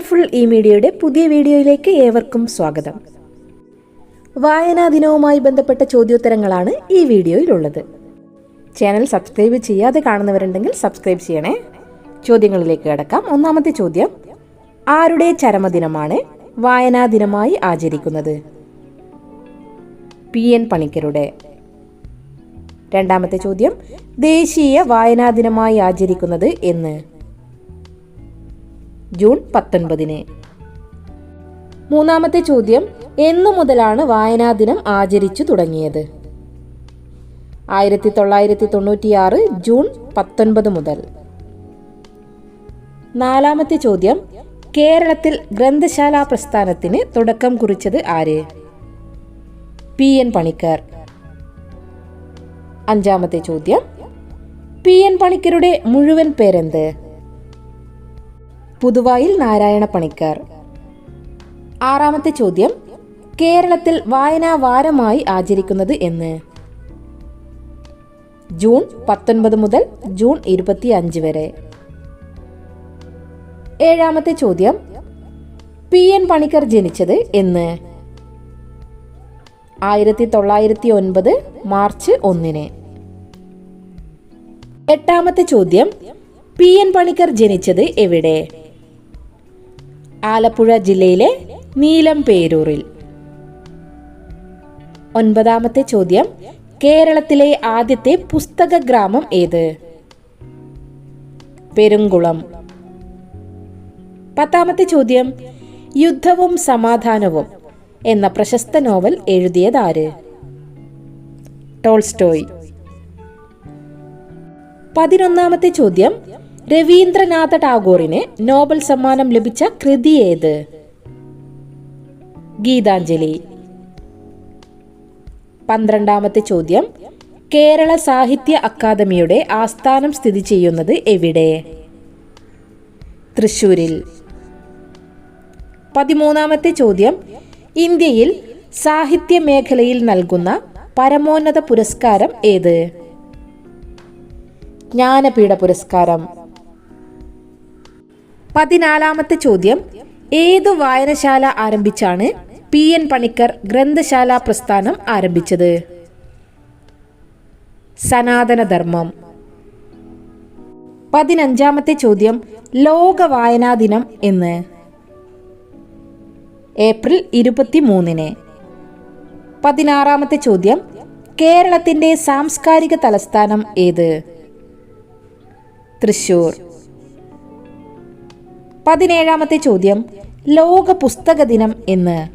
Colourful ഈ മീഡിയയുടെ പുതിയ വീഡിയോയിലേക്ക് ഏവർക്കും സ്വാഗതം. വായനാ ദിനവുമായി ബന്ധപ്പെട്ട ചോദ്യോത്തരങ്ങളാണ് ഈ വീഡിയോയിലുള്ളത്. ചാനൽ സബ്സ്ക്രൈബ് ചെയ്യാതെ കാണുന്നവരുണ്ടെങ്കിൽ സബ്സ്ക്രൈബ് ചെയ്യണേ. ചോദ്യങ്ങളിലേക്ക് കിടക്കാം. ഒന്നാമത്തെ ചോദ്യം ആരുടെ ചരമദിനമാണ് വായനാ ദിനമായി ആചരിക്കുന്നത്? പി. എൻ. പണിക്കരുടെ. രണ്ടാമത്തെ ചോദ്യം ദേശീയ വായനാ ദിനമായി ആചരിക്കുന്നത് എന്ന്. ജൂൺ പത്തൊൻപതിന്. മൂന്നാമത്തെ ചോദ്യം എന്നു മുതലാണ് വായനാ ദിനം ആചരിച്ചു തുടങ്ങിയത്. ആയിരത്തി തൊള്ളായിരത്തി തൊണ്ണൂറ്റിയാറ് ജൂൺ പത്തൊൻപത് മുതൽ. നാലാമത്തെ ചോദ്യം കേരളത്തിൽ ഗ്രന്ഥശാല പ്രസ്ഥാനത്തിന് തുടക്കം കുറിച്ചത് ആര്? പി. എൻ. പണിക്കർ. അഞ്ചാമത്തെ ചോദ്യം പി. എൻ. പണിക്കരുടെ മുഴുവൻ പേരെന്ത്? പുതുവായിൽ നാരായണ പണിക്കർ. ആറാമത്തെ ചോദ്യം കേരളത്തിൽ വായനാ വാരമായി ആചരിക്കുന്നത് എന്ന്. ജൂൺ പത്തൊൻപത് മുതൽ ജൂൺ ഇരുപത്തി അഞ്ച് വരെ. ഏഴാമത്തെ ചോദ്യം പി എൻ പണിക്കർ ജനിച്ചത് എന്ന്. ആയിരത്തി തൊള്ളായിരത്തി ഒൻപത് മാർച്ച് ഒന്നിന്. എട്ടാമത്തെ ചോദ്യം പി എൻ പണിക്കർ ജനിച്ചത് എവിടെ? ആലപ്പുഴ ജില്ലയിലെ നീലം പേരൂറിൽ ഒൻപതാമത്തെ ചോദ്യം കേരളത്തിലെ ആദ്യത്തെ പുസ്തക ഗ്രാമം ഏത്? പെരുങ്കുളം. പത്താമത്തെ ചോദ്യം യുദ്ധവും സമാധാനവും എന്ന പ്രശസ്ത നോവൽ എഴുതിയതാര്? ടോൾസ്റ്റോയ്. പതിനൊന്നാമത്തെ ചോദ്യം രവീന്ദ്രനാഥ ടാഗോറിന് നോബൽ സമ്മാനം ലഭിച്ച കൃതി ഏത്? ഗീതാഞ്ജലി. പന്ത്രണ്ടാമത്തെ ചോദ്യം. കേരള സാഹിത്യ അക്കാദമിയുടെ ആസ്ഥാനം സ്ഥിതി ചെയ്യുന്നത് എവിടെ? തൃശൂരിൽ പതിമൂന്നാമത്തെ ചോദ്യം. ഇന്ത്യയിൽ സാഹിത്യ മേഖലയിൽ നൽകുന്ന പരമോന്നത പുരസ്കാരം ഏത്? ജ്ഞാനപീഠ പുരസ്കാരം. പതിനാലാമത്തെ ചോദ്യം. ഏതു വായനശാല ആരംഭിച്ചാണ് പി എൻ പണിക്കർ ഗ്രന്ഥശാല പ്രസ്ഥാനം ആരംഭിച്ചത്? സനാതനധർമ്മം. പതിനഞ്ചാമത്തെ ചോദ്യം. ലോക വായനാ ദിനം എന്ന്. ഏപ്രിൽ ഇരുപത്തി മൂന്നിന് പതിനാറാമത്തെ ചോദ്യം. കേരളത്തിന്റെ സാംസ്കാരിക തലസ്ഥാനം ഏത്? തൃശൂർ പതിനേഴാമത്തെ ചോദ്യം ലോക പുസ്തക ദിനം എന്ന്.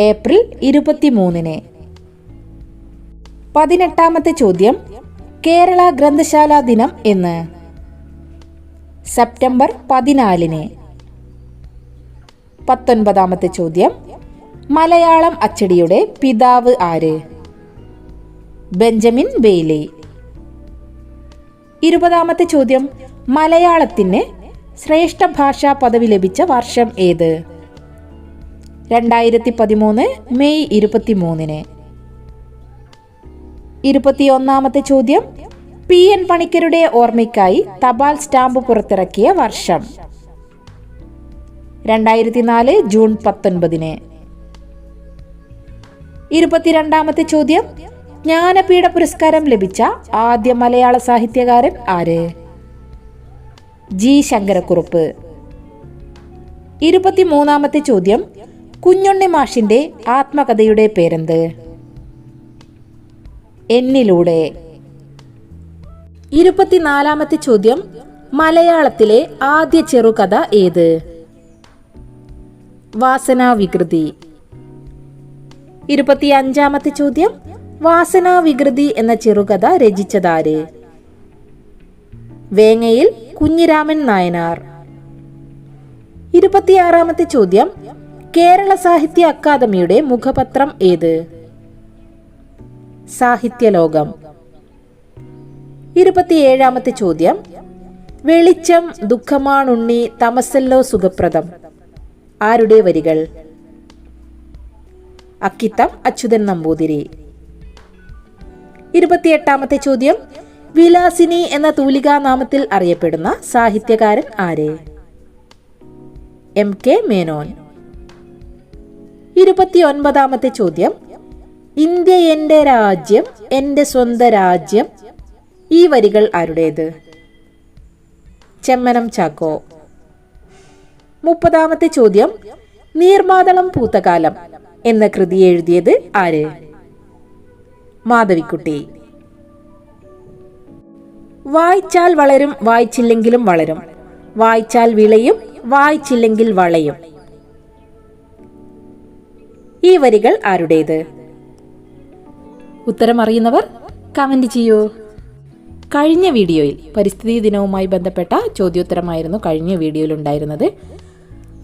ഏപ്രിൽ ഇരുപത്തിമൂന്നിന്. പതിനെട്ടാമത്തെ ചോദ്യം കേരള ഗ്രന്ഥശാല ദിനം എന്ന്. സെപ്റ്റംബർ പതിനാലിന്. പത്തൊൻപതാമത്തെ ചോദ്യം മലയാളം അച്ചടിയുടെ പിതാവ് ആര്? Benjamin Bailey. ഇരുപതാമത്തെ ചോദ്യം മലയാളത്തിന് ശ്രേഷ്ഠ ഭാഷാ പദവി ലഭിച്ച വർഷം ഏത്? രണ്ടായിരത്തി പതിമൂന്ന് മെയ് ഇരുപത്തിമൂന്നിന്. ഇരുപത്തിയൊന്നാമത്തെ ചോദ്യം. പി എൻ പണിക്കരുടെ ഓർമ്മയ്ക്കായി തപാൽ സ്റ്റാമ്പ് പുറത്തിറക്കിയ വർഷം. രണ്ടായിരത്തി നാല് ജൂൺ പത്തൊൻപതിന്. ഇരുപത്തിരണ്ടാമത്തെ ചോദ്യം. ജ്ഞാനപീഠ പുരസ്കാരം ലഭിച്ച ആദ്യ മലയാള സാഹിത്യകാരൻ ആര്? ജി ശങ്കരക്കുറുപ്പ്. ഇരുപത്തിമൂന്നാമത്തെ ചോദ്യം കുഞ്ഞുണ്ണി മാഷിന്റെ ആത്മകഥയുടെ പേരെന്ത്? എന്നിലൂടെ. ഇരുപത്തിനാലാമത്തെ ചോദ്യം മലയാളത്തിലെ ആദ്യ ചെറുകഥ ഏത്? വാസനാവികൃതി. ഇരുപത്തി അഞ്ചാമത്തെ ചോദ്യം വാസനാവികൃതി എന്ന ചെറുകഥ രചിച്ചതാര്? വേങ്ങയിൽ കുഞ്ഞിരാമൻ നായനാർ. ഇരുപത്തിയാറാമത്തെ ചോദ്യം കേരള സാഹിത്യ അക്കാദമിയുടെ മുഖപത്രം ഏത്? സാഹിത്യലോകം. ഇരുപത്തിയേഴാമത്തെ ചോദ്യം വെളിച്ചം ദുഃഖമാണുണ്ണി തമസല്ലോ സുഖപ്രദം. ആരുടെ വരികൾ? അക്കിത്തം അച്യുതൻ നമ്പൂതിരി. ഇരുപത്തിയെട്ടാമത്തെ ചോദ്യം വിലാസിനി എന്ന തൂലികാനാമത്തിൽ അറിയപ്പെടുന്ന സാഹിത്യകാരൻ ആരെ? M K Menon. ഇരുപത്തിയൊൻപതാമത്തെ ചോദ്യം. ഇന്ത്യ എന്റെ രാജ്യം എന്റെ സ്വന്തം രാജ്യം. ഈ വരികൾ ആരുടേത്? ചെമ്മനം ചാക്കോ. മുപ്പതാമത്തെ ചോദ്യം. നീർമാതളം പൂത്തകാലം എന്ന കൃതി എഴുതിയത് ആര്? മാധവിക്കുട്ടി. വായിച്ചാൽ വളരും വായിച്ചില്ലെങ്കിലും വളരും. വായിച്ചാൽ വിളയും വായിച്ചില്ലെങ്കിൽ വളയും. ഈ വരികൾ ആരുടേത്? ഉത്തരം അറിയുന്നവർ കമന്റ് ചെയ്യൂ. കഴിഞ്ഞ വീഡിയോയിൽ പരിസ്ഥിതി ദിനവുമായി ബന്ധപ്പെട്ട ചോദ്യോത്തരമായിരുന്നു കഴിഞ്ഞ വീഡിയോയിൽ ഉണ്ടായിരുന്നത്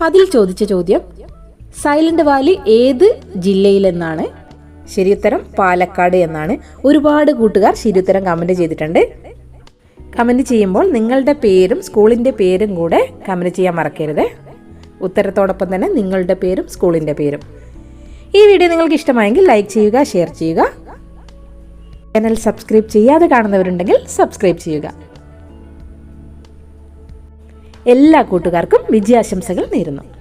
അതിൽ ചോദിച്ച ചോദ്യം സൈലന്റ് വാലി ഏത് ജില്ലയിലെന്നാണ്? ശരിയുത്തരം പാലക്കാട് എന്നാണ്. ഒരുപാട് കൂട്ടുകാർ ശരിയുത്തരം കമന്റ് ചെയ്തിട്ടുണ്ട്. കമന്റ് ചെയ്യുമ്പോൾ നിങ്ങളുടെ പേരും സ്കൂളിന്റെ പേരും കൂടെ കമന്റ് ചെയ്യാൻ മറക്കരുത്. ഉത്തരത്തോടൊപ്പം തന്നെ നിങ്ങളുടെ പേരും സ്കൂളിന്റെ പേരും. ഈ വീഡിയോ നിങ്ങൾക്ക് ഇഷ്ടമായെങ്കിൽ ലൈക്ക് ചെയ്യുക ഷെയർ ചെയ്യുക. ചാനൽ സബ്സ്ക്രൈബ് ചെയ്യാതെ കാണുന്നവരുണ്ടെങ്കിൽ സബ്സ്ക്രൈബ് ചെയ്യുക. എല്ലാ കൂട്ടുകാർക്കും വിജയാശംസകൾ നേരുന്നു.